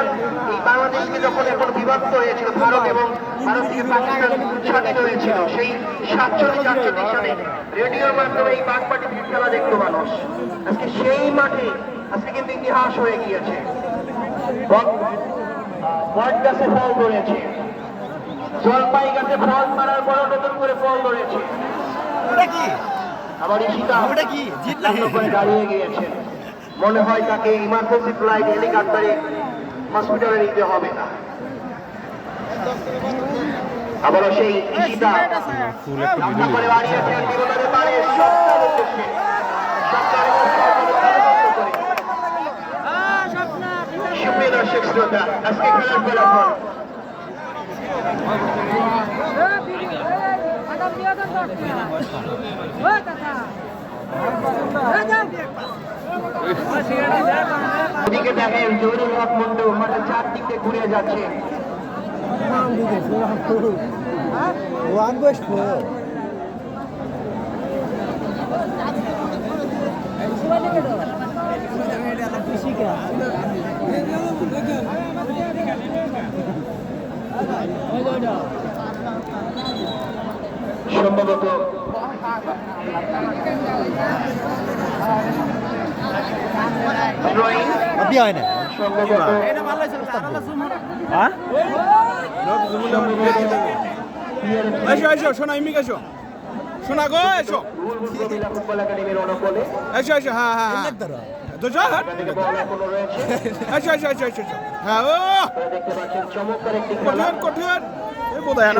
পাকিস্তান এই বাংলাদেশকে যখন এখন বিভক্ত হয়েছিল ভারত এবং ভারত থেকে পাকিস্তান স্বাধীন হয়েছিল সেই সাতচল্লিশ আটচল্লিশ সালে রেডিওর মাধ্যমে এই বাগপাটি খেলা দেখতো মানুষ। আজকে সেই মাঠে আজকে কিন্তু ইতিহাস হয়ে গিয়েছে। বট- গাছে ফল ধরেছে। জলপাই গাছে ফল মারার পর নতুন করে ফল ধরেছে। ওটা কি? আবার ঈশিতা ওটা কি? জিতলে? করে দাঁড়িয়ে গিয়েছেন মনে হয় তাকে ইমার্জেন্সি ফ্লাইট হেলিকপ্টারে হসপিটালে নিতে হবে না আবারও সেই ঈশিতা সামনে করে দাঁড়িয়েছেন বিনোদনের। সুপ্রিয় দর্শক শ্রোতা আজকে খেলার ফলাফল ওদিকে দেখেন জহুরুল হক মন্ডল মাঠের চারদিকে ঘুরে যাচ্ছে। সম্ভবত Abi aynen. সম্ভবত হ্যাঁ? এসো এসো শোনা ইমিক এসো। শোনা গো এসো। মহিলা ফুটবল একাডেমির অনুকূলে এসো এসো হ্যাঁ হ্যাঁ হ্যাঁ। হ্যাঁ এসো এসো এসো এসো হ্যাঁ ও। কঠিন কঠিন। বোধ হয়